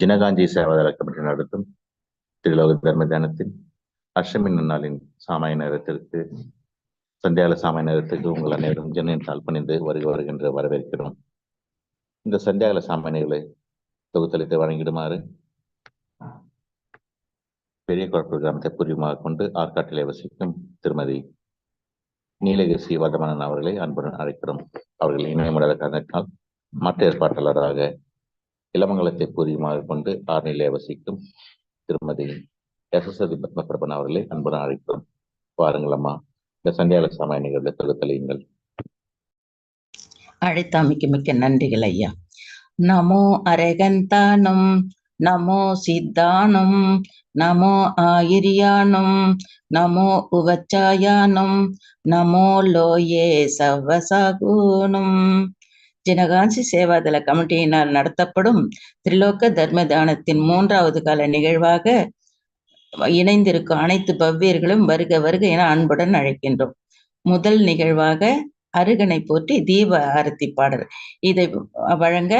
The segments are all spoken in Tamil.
ஜினகாஞ்சி சேவாதார கமிட்டி நடத்தும் திருலோக தர்ம தியானத்தின் அஷ்டமி நன்னாளின் சாமாய நேரத்திற்கு சந்தியால சாமாய நேரத்துக்கு உங்கள் அனைவரும் ஜனின் தாழ் பணிந்து வருக வருகின்ற வரவேற்கிறோம். இந்த சந்தியால சாமானியர்களை தொகுத்தளித்து வழங்கிடுமாறு பெரிய குழப்ப கிராமத்தை பூர்வமாக கொண்டு ஆற்காட்டிலே வசிக்கும் திருமதி நீலகிரி வர்தமனன் அவர்களை அன்புடன் அழைக்கிறோம். அவர்கள் இணையமுடாத காரணத்தினால் மற்ற ஏற்பாட்டாளராக இளமங்கலத்தை பூர்வமாக கொண்டு ஆர்நிலை வசிக்கும் திருமதி எஸ்எஸ்எதி பத்மபிரபன் அவர்களை அன்புடன் அழைக்கிறோம். வாருங்கள் அம்மா. இந்த சந்தியால சமய நிகழ்வை தொகுத்தலையுங்கள் அழைத்தாமிக்கு மிக்க நன்றிகள் ஐயா. நமோ அரகந்தானம் நமோ சித்தானம் நமோ ஆயிரியானம் நமோ உவச்சாயானம் நமோ லோயே சவசகுணம். ஜனகாஞ்சி சேவாதள கமிட்டியினால் நடத்தப்படும் திரிலோக்க தர்ம தானத்தின் மூன்றாவது கால நிகழ்வாக இணைந்திருக்கும் அனைத்து பவ்யர்களும் வருக வருக என அன்புடன் அழைக்கின்றோம். முதல் நிகழ்வாக அருகனை போற்றி தீப ஆரத்தி பாடல். இதை வழங்க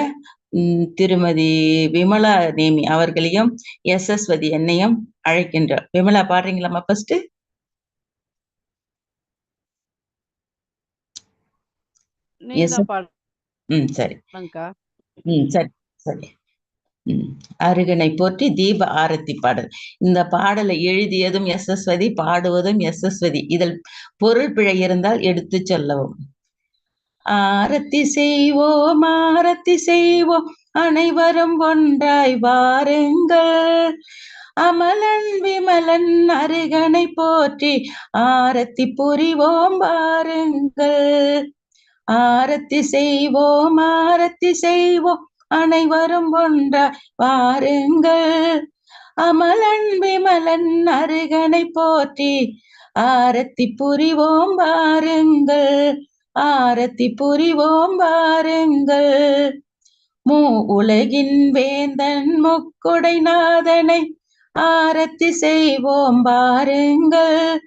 திருமதி விமலா நேமி அவர்களையும் எஸ்எஸ்வதி என்னையும் அழைக்கின்றோம் விமலா பாடுறீங்களாமா ஃபர்ஸ்ட் ம் சரி. ம் சரி சரி. அருகனை போற்றி தீப ஆரத்தி பாடல். இந்த பாடலை எழுதியதும் எஸ்எஸ்வதி பாடுவதும் எஸ்எஸ்வதி. இதில் பொருள் பிழை இருந்தால் எடுத்து சொல்லவும். ஆரத்தி செய்வோம் ஆரத்தி செய்வோம். அனைவரும் ஒன்றாய் வாருங்கள். அமலன் விமலன் அருகனை போற்றி ஆரத்தி புரிவோம் வாருங்கள். ஆரத்தி செய்வோம் ஆரத்தி செய்வோம். அனைவரும் ஒன்றாய் வாருங்கள். அமலன் விமலன் அருகனை போற்றி ஆரத்தி புரிவோம் வாருங்கள். ஆரத்தி புரிவோம் வாருங்கள். மூ உலகின் வேந்தன் முக்குடை நாதனை ஆரத்தி செய்வோம் வாருங்கள்.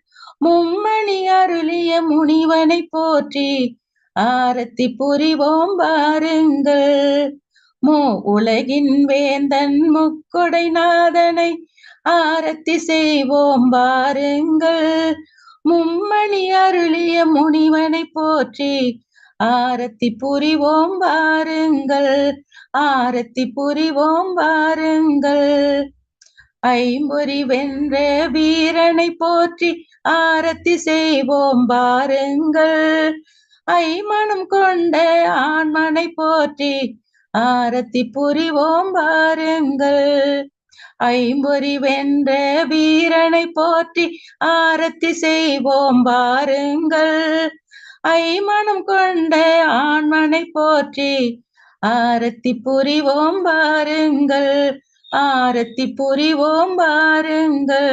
மும்மணி அருளிய முனிவனை போற்றி ஆரத்தி புரிவோம் பாருங்கள் மூ உலகின் வேந்தன் முக்குடை நாதனை ஆரத்தி செய்வோம் பாருங்கள் மும்மணி அருளிய முனிவனை போற்றி ஆரத்தி புரிவோம் வாருங்கள். ஆரத்தி புரிவோம் வாருங்கள். ஐம்பொறி வென்ற வீரனை போற்றி ஆரத்தி செய்வோம் பாருங்கள் ஐமனம் கொண்ட ஆண்மனை போற்றி ஆரத்தி புரிவோம் பாருங்கள் ஐம்பொறி வென்ற வீரனை போற்றி ஆரத்தி செய்வோம் பாருங்கள் ஐமனம் கொண்ட ஆண்மனை போற்றி ஆரத்தி புரிவோம் பாருங்கள் ஆரத்தி புரிவோம் பாருங்கள்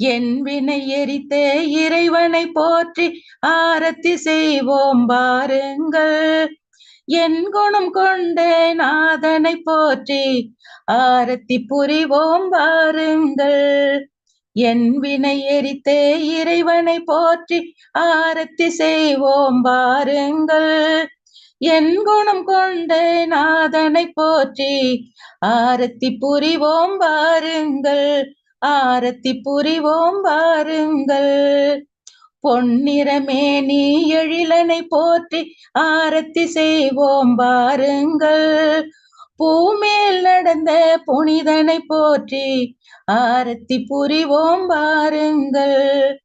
என் வினை எரித்தே இறைவனை போற்றி ஆரத்தி செய்வோம் பாருங்கள். என் குணம் கொண்டே நாதனை போற்றி ஆரத்தி புரிவோம் பாருங்கள். என் வினை எரித்தே இறைவனை போற்றி ஆரத்தி செய்வோம் பாருங்கள். என் குணம் கொண்டே நாதனை போற்றி ஆரத்தி புரிவோம் பாருங்கள். ஆரத்தி புரிவோம் வாருங்கள். நீ எழிலனை போற்றி ஆரத்தி செய்வோம் வாருங்கள். பூமேல் நடந்த புனிதனை போற்றி ஆரத்தி புரிவோம் வாருங்கள்.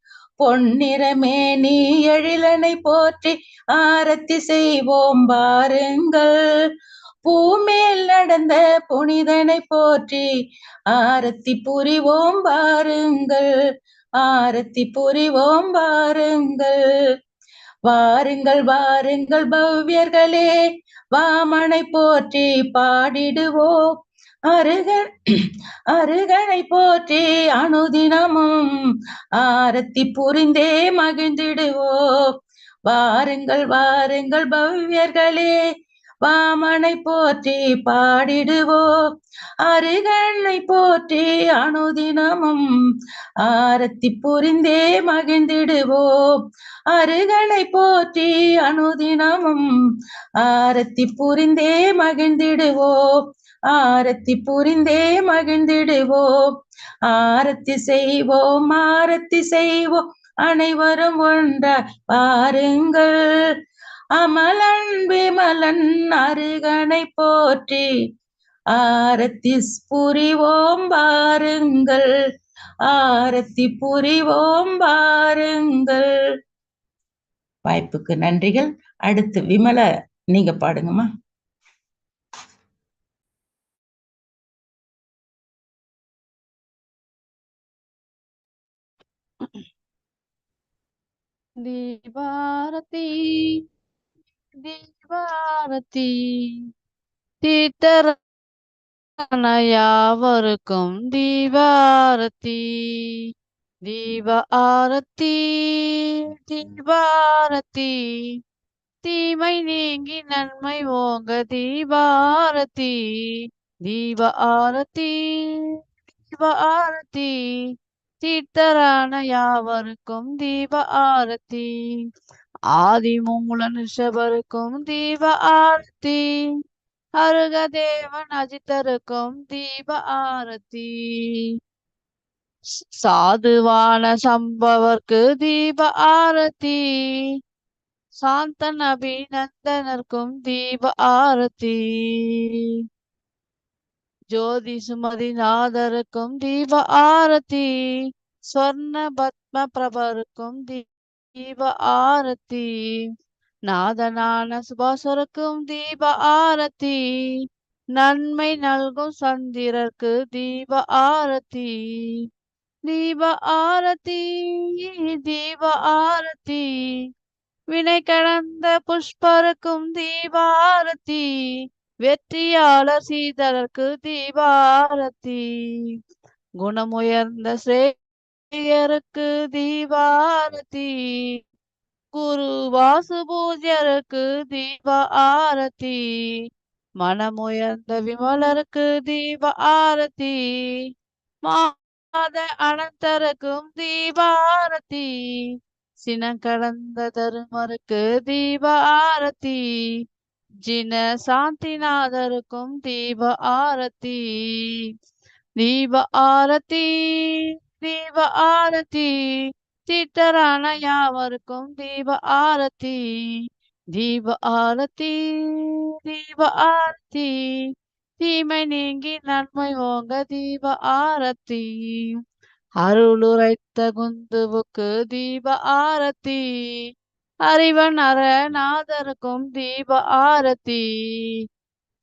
நீ எழிலனை போற்றி ஆரத்தி செய்வோம் வாருங்கள். பூமேல் நடந்த புனிதனை போற்றி ஆரத்தி புரிவோம் வாருங்கள் ஆரத்தி புரிவோம் வாருங்கள். வாருங்கள் வாருங்கள் பவ்யர்களே வாமனை போற்றி பாடிடுவோம். அருகன் அருகனை போற்றி அனுதினமும் ஆரத்தி புரிந்தே மகிழ்ந்திடுவோம். வாருங்கள் வாருங்கள் பவ்யர்களே வாமனை போற்றி பாடிடுவோம். அருகனை போற்றி அனுதினமும் ஆரத்தி புரிந்தே மகிழ்ந்திடுவோம். அருகனை போற்றி அனுதினமும் ஆரத்தி புரிந்தே மகிழ்ந்திடுவோம். ஆரத்தி புரிந்தே மகிழ்ந்திடுவோம். ஆரத்தி செய்வோம் ஆரத்தி செய்வோம். அனைவரும் ஒன்றாய் பாருங்கள். அமலன் விமலன் அருகனை போற்றி. ஆரத்தி புரிவோம் பாருங்கள். ஆரத்தி புரிவோம் பாருங்கள். வாய்ப்புக்கு நன்றிகள். அடுத்து விமல நீங்க பாடுங்கம்மா. தீபாரதி தீபாரதி தீர்த்தர யாவருக்கும் தீபாரதி தீப ஆரத்தி தீபாரதி தீமை நீங்கி நன்மை ஓங்க தீபாரதி தீப ஆரத்தி தீப ஆரத்தி தீர்த்தரான யாவருக்கும் தீப ஆரத்தி ஆதி மூல நிஷபருக்கும் தீப ஆரத்தி. அருக தேவன் அஜித்தருக்கும் தீப ஆரத்தி. சாதுவான சம்பவர்க்கு தீப ஆரத்தி. சாந்தன் அபிநந்தனர்க்கும் தீப ஆரத்தி. ஜோதி சுமதி நாதருக்கும் தீப ஆரத்தி. ஸ்வர்ண பத்ம பிரபருக்கும் தீப தீப ஆரத்தி நாதனான சுபாசுரக்கும் தீப ஆரத்தி நன்மை நல்கும் சந்திரர்க்கு தீப ஆரத்தி. தீப ஆரத்தி தீப ஆரத்தி வினை கடந்த புஷ்பருக்கும் தீபாரதி வெற்றியாளர் சீதரர்க்கு தீபாரதி குணமுயர்ந்த ஸ்ரே பூஜையருக்கு தீபாரதி குரு வாசு பூஜ்யருக்கு தீப ஆரதி மனமுயர்ந்த விமலருக்கு தீப ஆரதி மாத அனந்தருக்கும் தீபாரதி சினம் கடந்த தருமருக்கு தீப ஆரதி ஜின சாந்திநாதருக்கும் தீப ஆரதி தீப ஆரதி தீப ஆரதி சீத்தரான யாவருக்கும் தீப ஆரதி தீப ஆரதி தீப ஆரதி தீமை நீங்கி நன்மை ஓங்க தீப ஆரத்தி. அருளுரைத்த குந்துவுக்கு தீப ஆரத்தி அறிவன் அரநாதருக்கும் தீப ஆரத்தி.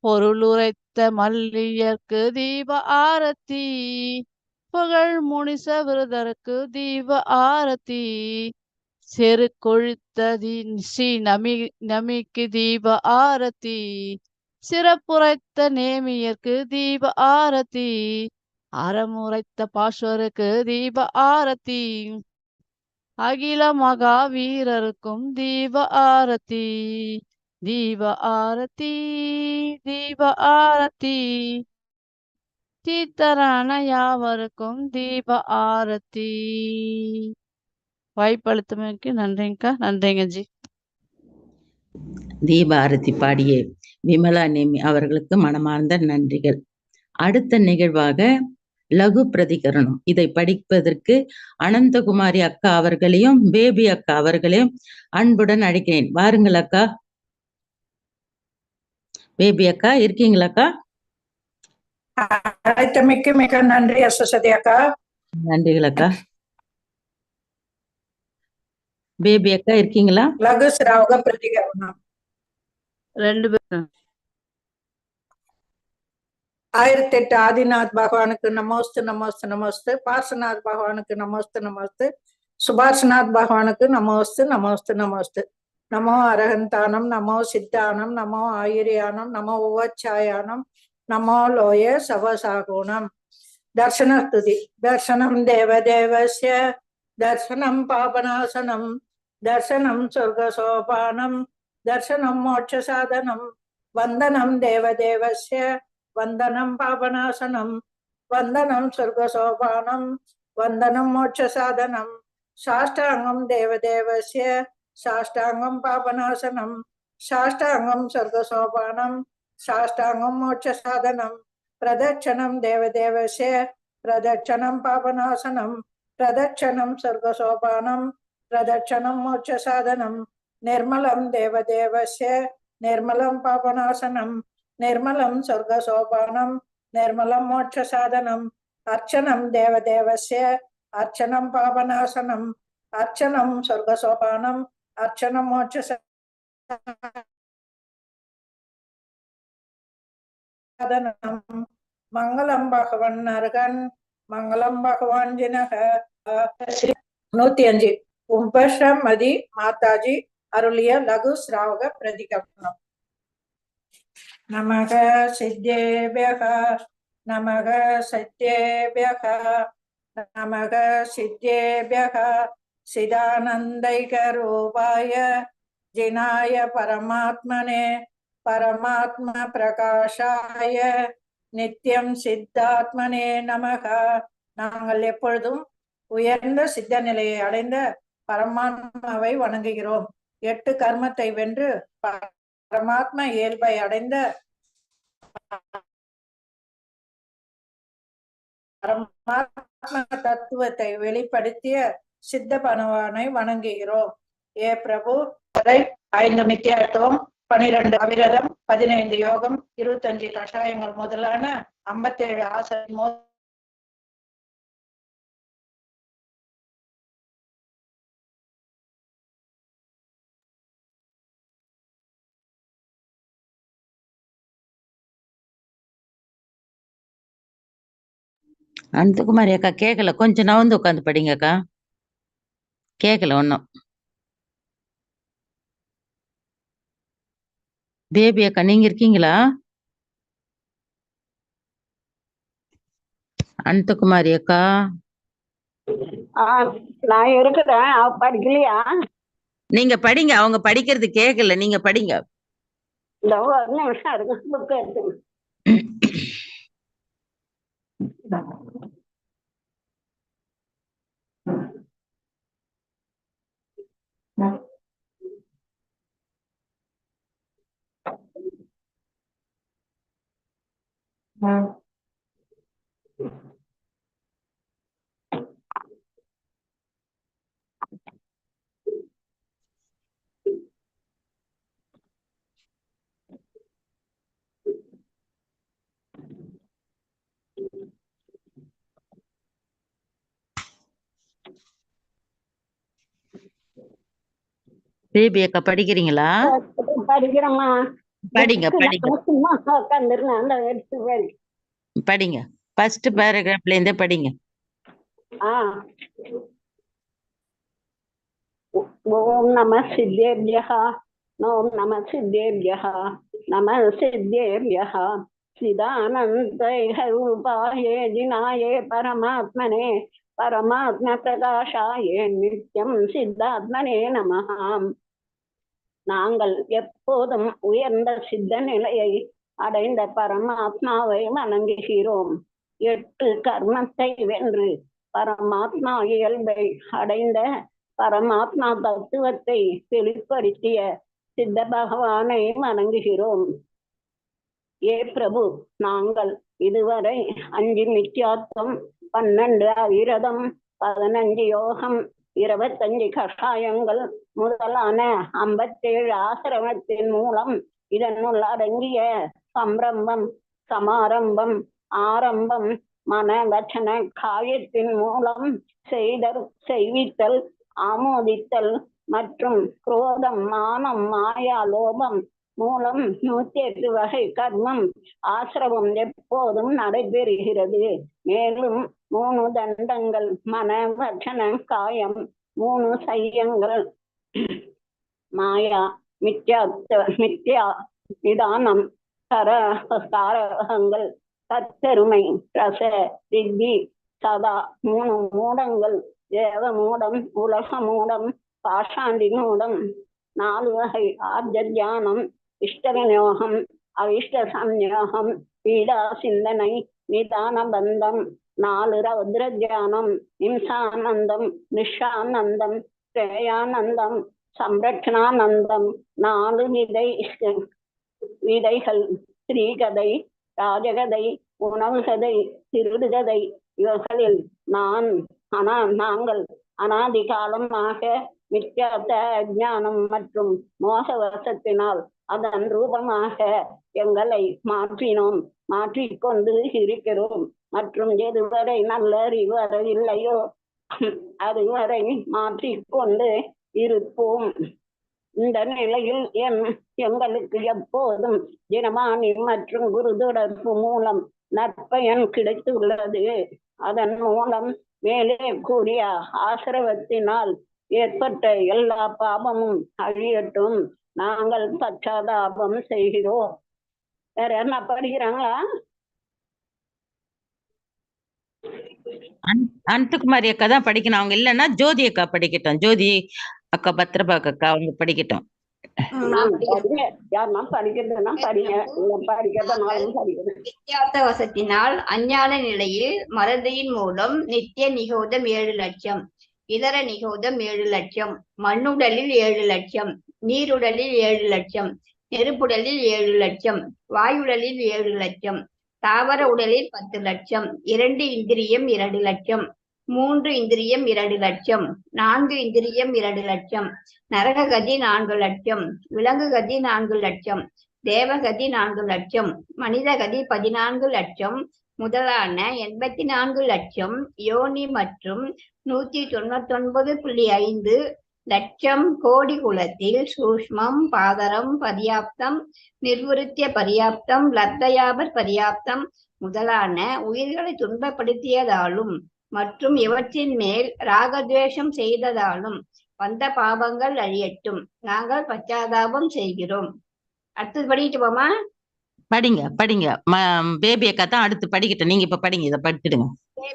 பொருளுரைத்த மல்லியர்க்கு தீப ஆரத்தி புகழ் முனிச விருதருக்கு தீப ஆரத்தி. செரு கொழுத்த தி- ஸ்ரீ நமி நமிக்கு தீப ஆரத்தி. சிறப்புரைத்த நேமியர்க்கு தீப ஆரத்தி. அறமுரைத்த பாஸ்வருக்கு தீப ஆரத்தி. அகில மகாவீரருக்கும் தீப ஆரத்தி. தீப ஆரத்தி தீப ஆரத்தி. தீர்த்தரான யாவருக்கும் தீப ஆரத்தி. வாய்ப்பளித்தமைக்கு நன்றிங்கக்கா நன்றிங்க ஜி. தீபாரதி பாடிய விமலா நேமி அவர்களுக்கு மனமார்ந்த நன்றிகள். அடுத்த நிகழ்வாக லகு பிரதிகரணம். இதை படிப்பதற்கு அனந்தகுமாரி அக்கா அவர்களையும் பேபி அக்கா அவர்களையும் அன்புடன் அழைக்கிறேன். வாருங்கள் அக்கா. பேபி அக்கா இருக்கீங்களாக்கா அழைத்தமைக்கு மிக நன்றி அசசதி அக்கா நன்றிகள் அக்கா பேபி அக்கா இருக்கீங்களா? லகு சிராவக பிரதிகரணம் ரெண்டு பேரும் ஆயிரத்தி எட்டு ஆதிநாத் பகவானுக்கு நமோஸ்து நமோஸ்து நமோஸ்து. பார்சநாத் பகவானுக்கு நமோஸ்து நமோஸ்து. சுபாஷநாத் பகவானுக்கு நமோஸ்து நமோஸ்து நமோஸ்து. நமோ அரகந்தானம் நமோ சித்தானம் நமோ ஆயுரியானம் நமோ உவச்சாயானம் நமோ லோய சவசாகுணம் தர்சனஸ்துதி தர்சனம் தேவதேவஸ்ய தர்சனம் பாபநாசனம் தர்சனம் சொர்க்கசோபானம் தர்சனம் மோட்சசாதனம் வந்தனம் தேவதேவஸ்ய வந்தனம் பாபநாசனம் வந்தனம் சொர்க்கசோபானம் வந்தனம் மோட்சசாதனம் சாஷ்டாங்கம் தேவதேவஸ்ய சாஷ்டாங்கம் மோட்ச சாதனம் பிரதட்சணம் தேவதேவசே பிரதட்சணம் பாபநாசனம் பிரதட்சணம் சொர்க்கசோபானம் பிரதட்சணம் மோட்ச சாதனம் நிர்மலம் தேவதேவசே நிர்மலம் பாபநாசனம் நிர்மலம் சொர்க்கசோபானம் நிர்மலம் மோட்ச சாதனம் அர்ச்சனம் தேவதேவசிய அர்ச்சனம் பாபநாசனம் அர்ச்சனம் சொர்க்கசோபானம் அர்ச்சனம் மோட்ச சாதனம். மங்களம் பகவன் அருகன். மங்களம் பகவான் ஜினக. நூத்தி அஞ்சு உம்பஷமதி மாதாஜி அருளிய லகு ஸ்ராவக பிரதிகரணம் நமக சித்தேபியக. நமக சத்யேபியக. நமக சித்தேபியக. சிதானந்தைக ரூபாய. ஜினாய பரமாத்மனே. பரமாத்ம பிரகாஷாய நித்தியம் சித்தாத்மனே நமக. நாங்கள் எப்பொழுதும் உயர்ந்த சித்த நிலையை அடைந்த பரமாத்மாவை வணங்குகிறோம். எட்டு கர்மத்தை வென்று பரமாத்ம இயல்பை அடைந்த பரமாத்ம தத்துவத்தை வெளிப்படுத்திய சித்த பகவானை வணங்குகிறோம். ஏ பிரபு ஐந்து மித்தியாத்துவம் பனிரெண்டு அவிரதம் பதினைந்து யோகம் இருபத்தஞ்சு கஷாயங்கள் முதலான ஐம்பத்தேழு ஆசை மோ- அனந்தகுமாரி அக்கா கேட்கல கொஞ்சம் நவந்து உட்காந்து படிங்க அக்கா கேட்கல ஒன்றும் பேபி அக்கா நீங்க இருக்கீங்களா? அனந்தகுமாரி அக்கா. நான் இருக்கிறேன். அவ படிக்கலையா? நீங்க படிங்க. அவங்க படிக்கிறது கேட்கல நீங்க படிங்க. ஒரு பேபி அக்கா படிக்கிறீங்களா படிக்கிறேம்மா. படிங்க படிங்க. படிங்க. ஃபர்ஸ்ட் பேராகிராஃப்ல இருந்தே படிங்க. ஓம் நம சித்தேபியா ஓம் நம சித்தேபியா நம சித்தேபியா சிதானந்தைக ரூபாயே ஜினாயே பரமாத்மனே பரமாத்ம பிரகாஷாயே நித்யம் சித்தாத்மனே நமஹாம். நாங்கள் எப்போதும் உயர்ந்த சித்த நிலையை அடைந்த பரமாத்மாவை வணங்குகிறோம். எட்டு கர்மத்தை வென்று பரமாத்மா இயல்பை அடைந்த பரமாத்மா தத்துவத்தை வெளிப்படுத்திய சித்த பகவானை வணங்குகிறோம். ஏ பிரபு நாங்கள் இதுவரை அஞ்சு மித்யாத்வம் பன்னெண்டு அவிரதம் பதினஞ்சு யோகம் இருபத்தஞ்சு கஷாயங்கள் முதலான ஐம்பத்தேழு ஆசிரமத்தின் மூலம் இதனுள் அடங்கிய சம்பிரம்பம் சமாரம்பம் ஆரம்பம் மன வச்சன காயத்தின் மூலம் செய்தல் செய்வித்தல் ஆமோதித்தல் மற்றும் குரோதம் மானம் மாயா லோபம் மூலம் நூத்தி எட்டு வகை கர்மம் ஆசிரமம் எப்போதும் நடைபெறுகிறது. மேலும் மூணு தண்டங்கள் மன வச்சன காயம் மூணு சையங்கள் மாயா மித்யாத்த மித்யா நிதானம் கர காரகங்கள் தத்தெருமை ரச சித்தி சதா மூணு மூடங்கள் தேவ மூடம் உலக மூடம் பாஷாண்டி மூடம் நாலு வகை ஆர்ஜ தியானம் இஷ்ட விநியோகம் அவிஷ்ட சம்யோகம் பீடா சிந்தனை நிதான பந்தம் நாலு ரௌத்ர தியானம் இம்சானந்தம் நிஷானந்தம் ஸ்ரேயானந்தம் சம்ரட்சணானந்தம் நாலு விதை விதைகள் ஸ்ரீகதை ராஜகதை உணவுகதை திருடுகதை இவர்களில் நான் ஆனா நாங்கள் அனாதி காலமாக மித்யாத்த அஜானம் மற்றும் மோசவசத்தினால் அதன் ரூபமாக எங்களை மாற்றினோம். மாற்றிக்கொண்டு இருக்கிறோம். மற்றும் எதுவரை நல்ல அறிவு வரவில்லையோ அதுவரை மாற்றிக்கொண்டு இருப்போம். இந்த நிலையில் எம் எங்களுக்கு எப்போதும் தினமானி மற்றும் குரு தொடர்பு மூலம் நற்பயன் கிடைத்துள்ளது. அதன் மூலம் மேலே கூறிய ஆசிரவத்தினால் ஏற்பட்ட எல்லா பாவமும் அழியட்டும். நாங்கள் பச்சாதாபம் செய்கிறோம். வேற என்ன படிக்கிறாங்களா? அனந்தகுமாரி அக்கா தான் படிக்கணும். அவங்க இல்லைன்னா ஜோதி அக்கா படிக்கட்டும். ஜோதி அக்கா பத்திரபாக் அக்கா அவங்க படிக்கட்டும். வசத்தினால் அஞ்ஞான நிலையில் மறதியின் மூலம் நித்திய நிகோதம் ஏழு லட்சம் இதர நிகோதம் ஏழு லட்சம் மண்ணுடலில் ஏழு லட்சம் நீருடலில் ஏழு லட்சம் நெருப்புடலில் ஏழு லட்சம் வாயுடலில் ஏழு லட்சம் தாவர உடலில் பத்து லட்சம் இரண்டு இந்திரியம் இரண்டு லட்சம் மூன்று இந்திரியம் இரண்டு லட்சம் நான்கு இந்திரியம் இரண்டு லட்சம் நரககதி நான்கு லட்சம் விலங்கு கதி நான்கு லட்சம் தேவகதி நான்கு லட்சம் மனித கதி பதினான்கு லட்சம் முதலான எண்பத்தி நான்கு லட்சம் யோனி மற்றும் நூத்தி தொண்ணூத்தி ஒன்பது புள்ளி ஐந்து லட்சம் கோடி குலத்தில் சூஷ்மம் பாதரம் பர்யாப்தம் நிர்வருத்திய பர்யாப்தம் லத்தயாபர் பர்யாப்தம் முதலான உயிர்களை துன்பப்படுத்தியதாலும் மற்றும் இவற்றின் மேல் ராகத்வேஷம் செய்ததாலும் வந்த பாவங்கள் அழியட்டும். நாங்கள் பச்சாதாபம் செய்கிறோம். அடுத்தது படிக்கிட்டு போமா? படிங்க படிங்க. பேபி அக்கா தான் அடுத்து படிக்கட்டும். நீங்க இப்ப படிங்க இதை படிச்சிடுங்க.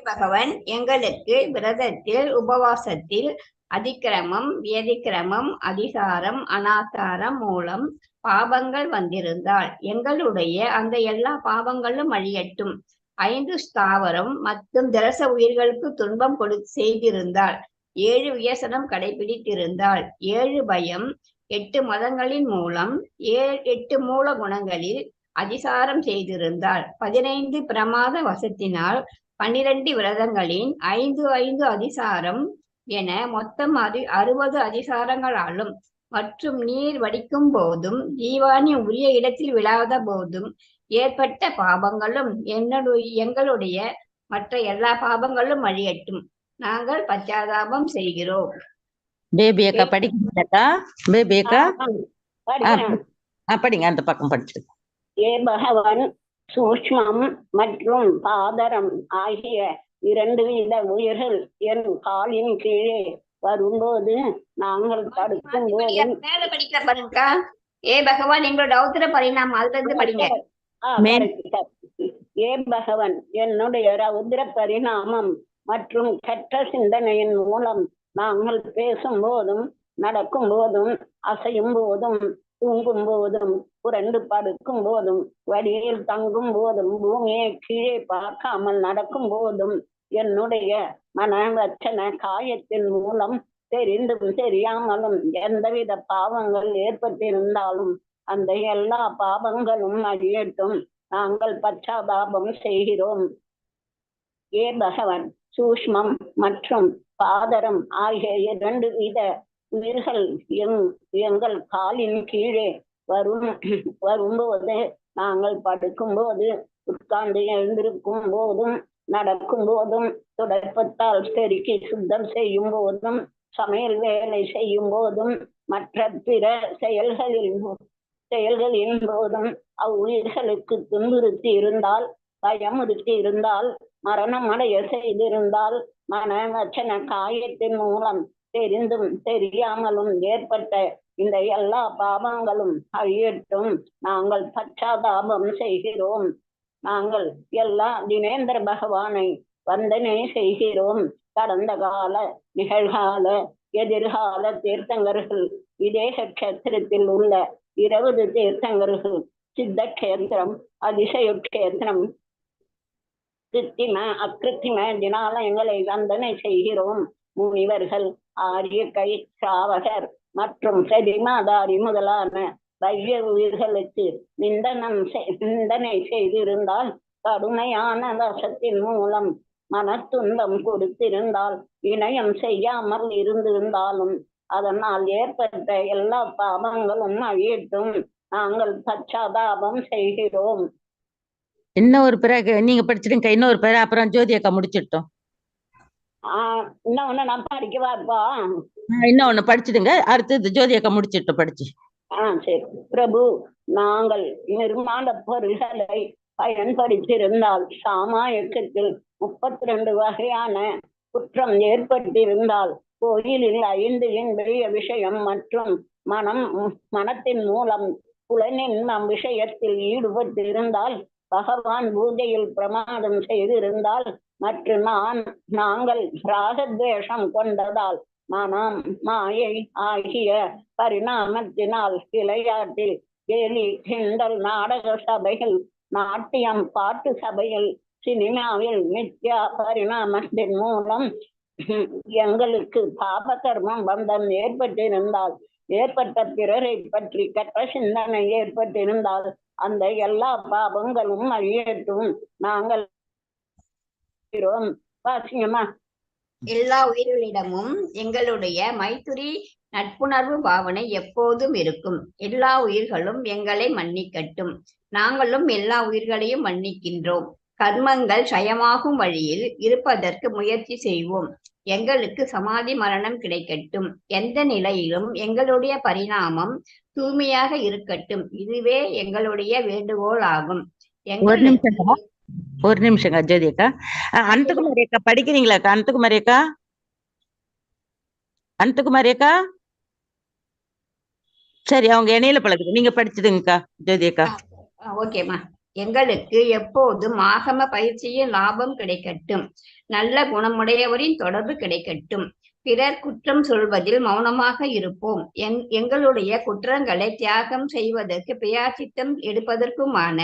பகவன் எங்களுக்கு விரதத்தில் உபவாசத்தில் அதிக்கிரமம் வியதிக்கிரமம் அதிசாரம் அனாசாரம் மூலம் பாவங்கள் வந்திருந்தால் எங்களுடைய அந்த எல்லா பாவங்களும் அழியட்டும். ஐந்து ஸ்தாவரம் மற்றும் திரச உயிர்களுக்கு துன்பம் கொடு செய்திருந்தால் ஏழு வியசனம் கடைபிடித்திருந்தால் ஏழு பயம் எட்டு மதங்களின் மூலம் ஏழு எட்டு மூல குணங்களில் அதிசாரம் செய்திருந்தால் பதினைந்து பிரமாத வசத்தினால் பன்னிரண்டு விரதங்களின் ஐந்து ஐந்து அதிசாரம் என மொத்தம் அது அறுபது அதிசாரங்களாலும் மற்றும் நீர் வடிக்கும் போதும் ஜீவானி உரிய இடத்தில் விழாத போதும் ஏற்பட்ட பாபங்களும் என்னுடைய எங்களுடைய மற்ற எல்லா பாபங்களும் அழியட்டும் நாங்கள் பச்சாதாபம் செய்கிறோம். பேபி அக்கா பேபி ஆ, படிங்க அந்த பக்கம் படிச்சிடுங்க ஏ பகவன் சூக்ஷ்மம் மற்றும் பாதரம் ஆகிய இரண்டு வித உயிர்கள் என் காலின் கீழே வரும்போது நாங்கள் தடுக்கும் போது மேல படிக்கிற பாருங்கக்கா ஏ பகவான் எங்களோட ரௌத்திர பரிணாமம் அதுல இருந்து படிங்க. ஏ பகவன் என்னுடைய ரௌத்ர பரிணாமம் மற்றும் கெட்ட சிந்தனையின் மூலம் நாங்கள் பேசும் போதும் நடக்கும் போதும் அசையும் போதும் தூங்கும் போதும் புரண்டு படுக்கும் போதும் வழியில் தங்கும் போதும் பூமியை கீழே பார்க்காமல் நடக்கும் போதும் என்னுடைய மனவச்சன காயத்தின் மூலம் தெரிந்தும் தெரியாமலும் எந்தவித பாவங்கள் ஏற்பட்டிருந்தாலும் அந்த எல்லா பாவங்களும் அழியட்டும். நாங்கள் பச்சாதாபம் செய்கிறோம். ஏ பகவன் சூஷ்மம் மற்றும் பாதரம் ஆகிய இரண்டு வித உயிர்கள் எங் எங்கள் காலின் கீழே வரும் வரும்போது நாங்கள் படுக்கும்போது உட்கார்ந்து எழுந்திருக்கும் போதும் நடக்கும் போதும் தொடர்பத்தால் பெருக்கி சுத்தம் செய்யும் போதும் சமையல் வேலை செய்யும் போதும் மற்ற பிற செயல்களில் செயல்களின் போதும் அவ்வுயிர்களுக்கு துன்புறுத்தி இருந்தால் பயமுறுத்தி இருந்தால் மரணம் அடைய செய்திருந்தால் மன வச்சன காயத்தின் மூலம் தெரிந்தும் தெரியாமலும் ஏற்பட்ட இந்த எல்லா பாவங்களும் அழியட்டும். நாங்கள் பச்சாதாபம் செய்கிறோம். நாங்கள் எல்லா தினேந்திர பகவானை வந்தனை செய்கிறோம். கடந்த கால நிகழ்கால எதிர்கால தீர்த்தங்கர்கள் விதேக கஷேத்திரத்தில் உள்ள இருபது தீர்த்தங்கர்கள் சித்த கஷேத்திரம் அதிசய கஷேத்திரம் கிருத்திம அக்கிருத்திம தினாலயங்களை வந்தனை செய்கிறோம். முனிவர்கள் ஆரிய கை சாவகர் மற்றும் செடிமாதாரி முதலான பைய உயிர்களுக்கு நிந்தனம் நிந்தனை செய்திருந்தால் கடுமையான தசத்தின் மூலம் மனத்துன்பம் கொடுத்திருந்தால் இணையம் செய்யாமல் இருந்திருந்தாலும் அதனால் ஏற்பட்ட எல்லா பாவங்களும் அழியட்டும். நாங்கள் பச்சாதாபம் செய்கிறோம். இன்னொரு பிறகு நீங்க படிச்சிடுங்க இன்னொரு பிறகு அப்புறம் ஜோதி அக்கா முடிச்சிட்டோம். ஆஹ் இன்னொன்னு நான் படிக்கவா இப்போ இன்னொன்னு படிச்சிடுங்க அடுத்தது ஜோதி அக்கா முடிச்சிட்டோம் படிச்சு. ஆஹ் சரி. பிரபு நாங்கள் நிர்மாண பொருள்களை பயன்படுத்தியிருந்தால் சாமாயக்கத்தில் முப்பத்தி ரெண்டு வகையான குற்றம் ஏற்பட்டிருந்தால் கோயிலில் ஐந்து இன்றைய விஷயம் மற்றும் மனம் மனத்தின் மூலம் புலனின் நம் விஷயத்தில் ஈடுபட்டிருந்தால் பகவான் பூஜையில் பிரமாதம் செய்திருந்தால் மற்றும் நான் நாங்கள் ராகத்வேஷம் கொண்டதால் மனம் மாயை ஆகிய பரிணாமத்தினால் விளையாட்டில் கேலி கிண்டல் நாடக சபையில் நாட்டியம் பாட்டு சபையில் சினிமாவில் மித்யா பரிணாமத்தின் மூலம் எங்களுக்கு பாப கர்மம் பந்தம் ஏற்பட்டிருந்தால் ஏற்பட்ட பிறரை பற்றி கற்ற சிந்தனை ஏற்பட்டிருந்தால் அந்த எல்லா பாபங்களும் அழியட்டும் நாங்கள் பசியமா எல்லா உயிர்களிடமும் எங்களுடைய மைத்துரி நட்புணர்வு பாவனை எப்போதும் இருக்கும். எல்லா உயிர்களும் எங்களை மன்னிக்கட்டும். நாங்களும் எல்லா உயிர்களையும் மன்னிக்கின்றோம். கர்மங்கள் சயமாகும் வழியில் இருப்பதற்கு முயற்சி செய்வோம். எங்களுக்கு சமாதி மரணம் கிடைக்கட்டும். எந்த நிலையிலும் எங்களுடைய பரிணாமம் தூய்மையாக இருக்கட்டும். இதுவே எங்களுடைய வேண்டுகோள் ஆகும் நிமிஷம் ஒரு நிமிஷங்க அஜோதி அக்கா. அனந்தகுமாரி அக்கா படிக்கிறீங்களா அக்கா? அனந்தகுமாரி அக்கா? அனந்தகுமாரி அக்கா? சரி அவங்க இணையில பழகுது. நீங்க படிச்சதுங்கக்கா ஜோதி அக்கா. ஓகேம்மா எங்களுக்கு எப்போதும் ஆகம பயிற்சியில் லாபம் கிடைக்கட்டும் நல்ல குணமுடையவரின் தொடர்பு கிடைக்கட்டும் பிறர் குற்றம் சொல்வதில் மௌனமாக இருப்போம். எங் எங்களுடைய குற்றங்களை தியாகம் செய்வதற்கு பியாசித்தம் எடுப்பதற்குமான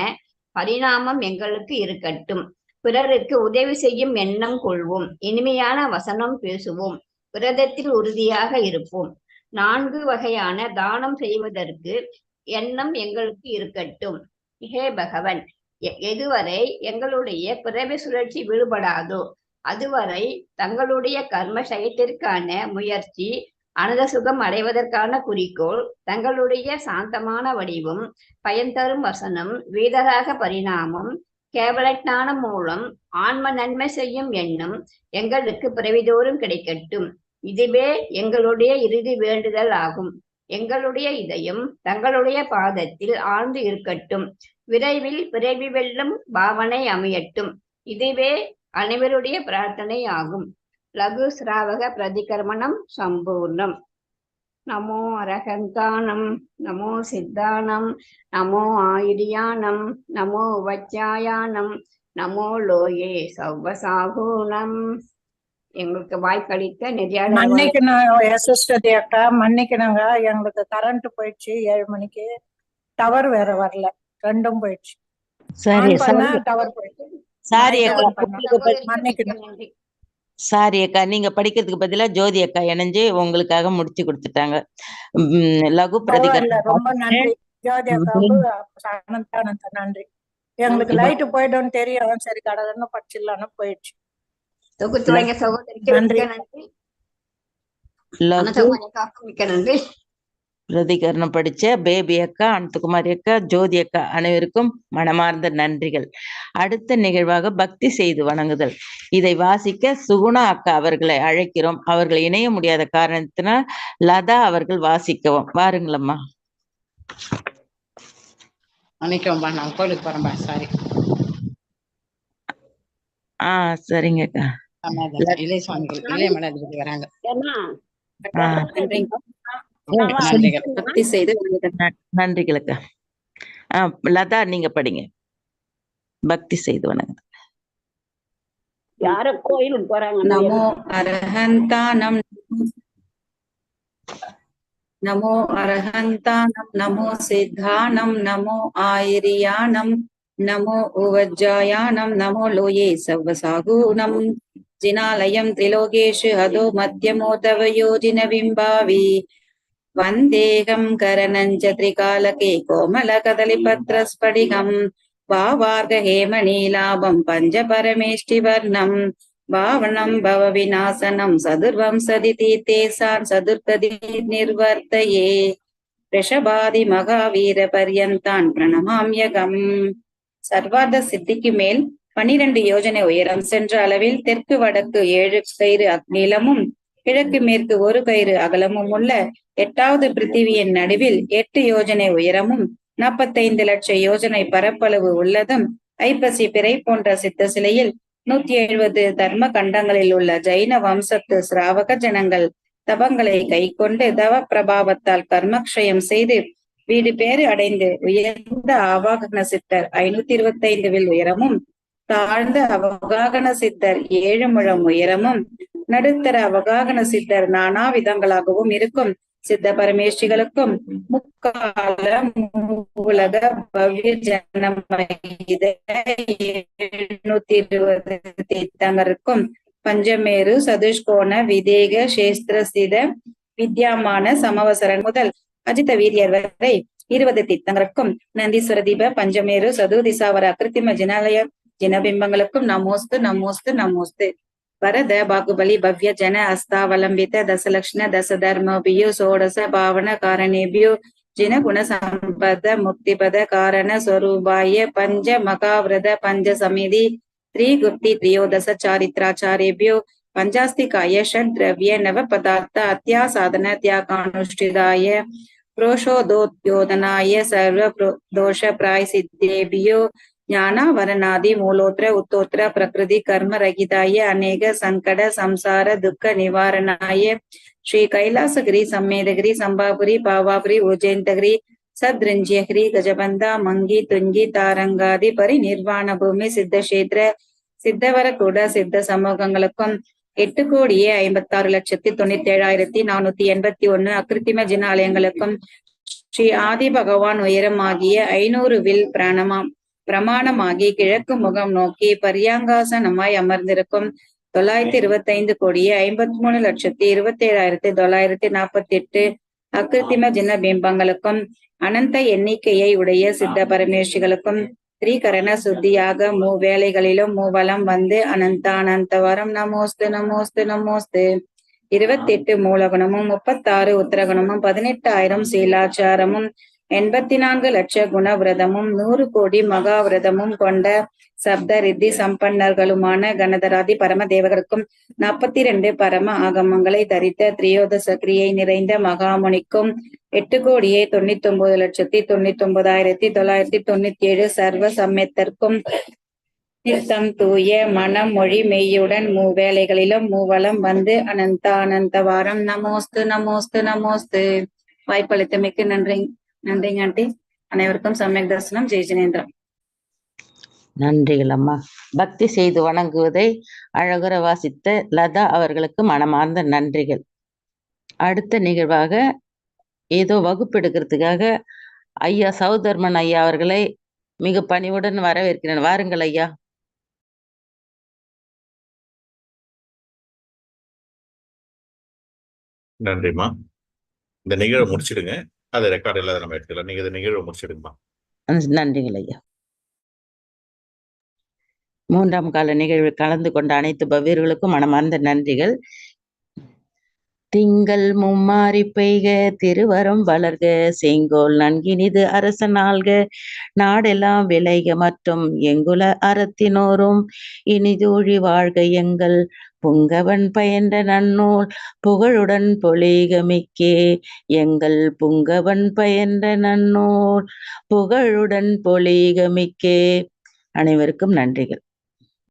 பரிணாமம் எங்களுக்கு இருக்கட்டும். பிறருக்கு உதவி செய்யும் எண்ணம் கொள்வோம். இனிமையான வசனம் பேசுவோம். விரதத்தில் உறுதியாக இருப்போம். நான்கு வகையான தானம் செய்வதற்கு எண்ணம் எங்களுக்கு இருக்கட்டும். ஹே பகவன் எ- எதுவரை எங்களுடைய பிறவி சுழற்சி விடுபடாதோ அதுவரை தங்களுடைய கர்ம சயத்திற்கான முயற்சி அனுத சுகம் அடைவதற்கான குறிக்கோள் தங்களுடைய சாந்தமான வடிவும் பயன் தரும் வசனம் வீதராக பரிணாமம் கேவல ஞானம் மூலம் ஆன்ம நன்மை செய்யும் எண்ணம் எங்களுக்கு பிறவிதோறும் கிடைக்கட்டும். இதுவே எங்களுடைய இறுதி வேண்டுதல் ஆகும். எங்களுடைய இதயம் தங்களுடைய பாதத்தில் ஆழ்ந்து இருக்கட்டும். விரைவில் பிறவி வெல்லும் பாவனை அமையட்டும். இதுவே அனைவருடைய பிரார்த்தனை ஆகும். லகு சிராவக பிரதிகர்மணம் சம்பூர்ணம். நமோ அரகந்தானம் நமோ சித்தானம் நமோ ஆயிரியானம் நமோ உபச்சாயானம் நமோ லோயே சௌவசாகூனம் எங்களுக்கு வாய்ப்பளித்த நெறியாளர் மன்னிக்கணும் யசஸ்வதி அக்கா மன்னிக்கணுங்க. எங்களுக்கு கரண்ட் போயிடுச்சு ஏழு மணிக்கு. டவர் வேற வரல. ரெண்டும் போயிடுச்சு. சரி டவர் போயிடுச்சு. சாரி மன்னிக்கணும். சாரி அக்கா நீங்க படிக்கிறதுக்கு பதிலா ஜோதி அக்கா இணைஞ்சு உங்களுக்காக முடிச்சு கொடுத்துட்டாங்க. லகு பரவாயில்ல ரொம்ப நன்றி. ஜோதி அக்காவுக்கு அனந்த நன்றி. எங்களுக்கு லைட் போயிடும்னு தெரியும். சரி கடகடன்னு படிச்சிடலான்னு போயிடுச்சு. தொகுத்து வைங்க சகோதரிக்கு நன்றி. நன்றி மிக்க நன்றி. பிரதிகரணம் படிச்ச பேபி அக்கா அனந்தகுமாரி அக்கா ஜோதி அக்கா அனைவருக்கும் மனமார்ந்த நன்றிகள். அடுத்த நிகழ்வாக பக்தி செய்து வணங்குதல். இதை வாசிக்க சுகுணா அக்கா அவர்களை அழைக்கிறோம். அவர்கள் இணைய முடியாத காரணத்தினால் லதா அவர்கள் வாசிக்கவும். வாருங்களம்மா. நான் கோயிலுக்கு போறேன்பா சாரி ஆ சரிங்க அக்கா. இளைய சுவாமிகள் இளைய மடாதிபதி வராங்க. பக்தி செய்து வணங்குதல். ந- நன்றிகள் அக்கா. ஆ லதா நீங்க படிங்க. பக்தி செய்து வணங்குதல் யார கோயிலுக்கு போறாங்க. நமோ அரஹந்தானம் நமோ அரஹந்தானம் நமோ சித்தானம் நமோ ஆயிரியானம் நமோ உவஜ்ஜாயானம் நமோ லோயே சர்வசாகூனம் ஜினாலயம் திலோகேஷு அதோ மத்தியமோ தவ யோஜின விம்பாவி వందేహం కరనంచత్రికాలకే కోమల కదలి పత్రస్ఫటికం భావార్గ హేమనీలాభం పంచ పరమేష్టి వర్ణం భావనం భవ వినాశనం సదుర్వంసది తీర్థేశాన్ సదుర్గది నిర్వర్తయే ரிஷபாதி மகாவீர பரியந்தான் பிரணமாமியகம் சர்வார்த்த சித்திக்கு மேல் பனிரெண்டு யோஜனை உயரம் சென்ற அளவில் தெற்கு வடக்கு ஏழு கயிறு அக்நீளமும் கிழக்கு மேற்கு ஒரு கயிறு அகலமும் உள்ள எட்டாவது பிருத்திவியின் நடுவில் எட்டு யோஜனை உயரமும் நாற்பத்தைந்து லட்சம் யோஜனை பரப்பளவு உள்ளதும் ஐப்பசி பிறை போன்ற சித்த சிலையில் நூத்தி எழுபது தர்ம கண்டங்களில் உள்ள ஜைன வம்சத்து சிராவக ஜனங்கள் தவங்களை கைக்கொண்டு தவ பிரபாவத்தால் கர்மக்ஷயம் செய்து வீடு பேறு அடைந்து உயர்ந்த ஆவாகன சித்தர் ஐநூத்தி இருபத்தி ஐந்து வில் உயரமும் தாழ்ந்த அவகாகன சித்தர் ஏழு முழம் உயரமும் நடுத்தர அவகாகன சித்தர் நானா விதங்களாகவும் இருக்கும். சித்த பரமேஷ்டிகளுக்கும் முக்கால உலக பவ்ய ஜனமகித எழுநூத்தி இருபது தீர்த்தங்கருக்கும். பஞ்சமேரு சதுஷ்கோண விதேக சேஸ்திரசித வித்யாமான சமவசரன் முதல் அஜித வீரியர் வரை இருபது தீர்த்தங்களுக்கும் நந்தீஸ்வர தீப பஞ்சமேரு சது திசாவர அகிருத்திம ஜினாலய ஜினபிம்பங்களுக்கும் நமோஸ்து நமோஸ்து நமோஸ்து. वरद बाहुबलि भव्य जन हस्तावलंबित दशलक्षण दश धर्मभियो षोडश पावन कारणेभ्यो जिन गुण संपद मुक्तिपद कारण स्वरूपाय पंच मकाव्रत पंच समिधि त्रिगुप्ति त्रयोदश चारित्राचार्यभ्यो पञ्चास्तिकाय षड्द्रव्य नवपदार्थ अत्यासाधन त्यागानुष्ठिताय प्रोषोदोद्योदनाय सर्वदोषप्रायसिद्धेभ्यो ಜ್ಞಾನ ವರನಾದಿ ಮೂಲೋತ್ರ ಉತ್ತೋತ್ರ ಪ್ರಕೃತಿ ಕರ್ಮ ರಹಿತಾಯ ಅನೇಕ ಸಂಕಟ ಸಂಸಾರ ದುಃಖ ನಿವಾರಣಾಯ ಶ್ರೀ ಕೈಲಾಸಗಿರಿ ಸಮ್ಮೇದಗಿರಿ ಸಂಭಾಪುರಿ ಪಾವಾಪುರಿ ಉಜ್ಜಯಂತಗಿರಿ ಸದ್ರಂಜ್ಯಗಿರಿ ಗಜಬಂಧ ಮಂಗಿ ತುಂಗಿ ತಾರಂಗಾದಿ ಪರಿನಿರ್ವಾಣ ಭೂಮಿ ಸಿದ್ಧಕ್ಷೇತ್ರ சித்தவரக்கூட சித்த சமூகங்களுக்கும் எட்டு கோடியே ஐம்பத்தி ஆறு லட்சத்தி தொண்ணூத்தி ஏழாயிரத்தி நானூத்தி எண்பத்தி ஒண்ணு அக்கிருத்திம ஜினாலயங்களுக்கும் ஸ்ரீ ஆதி பகவான் உயரம் ஆகிய ஐநூறு வில் பிராணமாம் பிரமாணமாகி கிழக்கு முகம் நோக்கி பரியாங்காசனமாய் அமர்ந்திருக்கும் தொள்ளாயிரத்தி இருபத்தி ஐந்து கோடியே ஐம்பத்தி மூணு லட்சத்தி இருபத்தி ஏழாயிரத்தி தொள்ளாயிரத்தி நாற்பத்தி எட்டு அக்கிருத்திம ஜின பிம்பங்களுக்கும் அனந்த எண்ணிக்கையை உடைய சித்த பரமேஷிகளுக்கும் ஸ்ரீகரண சுத்தியாக மூவேளைகளிலும் மூவலம் வந்து அனந்த அனந்தவரம் நமோஸ்து நமோஸ்து நமோஸ்து. இருபத்தி எட்டு மூலகுணமும் முப்பத்தாறு உத்தரகுணமும் பதினெட்டாயிரம் சீலாச்சாரமும் எண்பத்தி நான்கு லட்ச குணவிரதமும் நூறு கோடி மகாவிரதமும் கொண்ட சப்த ரித்தி சம்பன்னர்களுமான கணதராதி பரமதேவர்களுக்கும் நாற்பத்தி ரெண்டு பரம ஆகமங்களை தரித்த திரியோதச கிரியை நிறைந்த மகாமுனிக்கும் எட்டு கோடியே தொண்ணூத்தி ஒன்பது லட்சத்தி தொண்ணூத்தி ஒன்பதாயிரத்தி தொள்ளாயிரத்தி தொண்ணூத்தி ஏழு சர்வ சமயத்திற்கும் நித்தம் தூய மனம் மொழி மெய்யுடன் மூவேளைகளிலும் மூவலம் வந்து அனந்த அனந்த வாரம். நமோஸ்து நமோஸ்து நமோஸ்து. வாய்ப்பளித்தமைக்கு நன்றி. நன்றிங்க ஆண்டி. அனைவருக்கும் சமயக் தர்சனம். ஜெய் ஜினேந்திரம் நன்றிகள் அம்மா. பக்தி செய்து வணங்குவதை அழகுற வாசித்த லதா அவர்களுக்கு மனமார்ந்த நன்றிகள். அடுத்த நிகழ்வாக ஏதோ வகுப்பெடுக்கிறதுக்காக ஐயா சௌதர்மன் ஐயா அவர்களை மிக பணிவுடன் வரவேற்கிறேன். வாருங்கள் ஐயா. நன்றிம்மா. இந்த நிகழ்வை முடிச்சிடுங்க. அது ரெக்கார்ட் இல்லாத நம்ம எடுத்துக்கலாம். நீங்க இதை நிகழ்வு முடிச்சிடுங்கம்மா. நன்றிகள் ஐயா. மூன்றாம் கால நிகழ்வில் கலந்து கொண்ட அனைத்து பவ்யர்களுக்கும் மனமார்ந்த நன்றிகள். திங்கள் மும்மாரி பெய்க திருவரம் வளர்க செங்கோல் நன்கினிது அரசனால்க நாடெல்லாம் விளைக மற்றும் எங்குல அறத்தினோரும் இனிதூழி வாழ்க எங்கள் புங்கவன் பயின்ற நன்னூல் புகழுடன் பொலிகமிக்கே. எங்கள் புங்கவன் பயின்ற நன்னூல் புகழுடன் பொலிகமிக்கே. அனைவருக்கும் நன்றிகள்.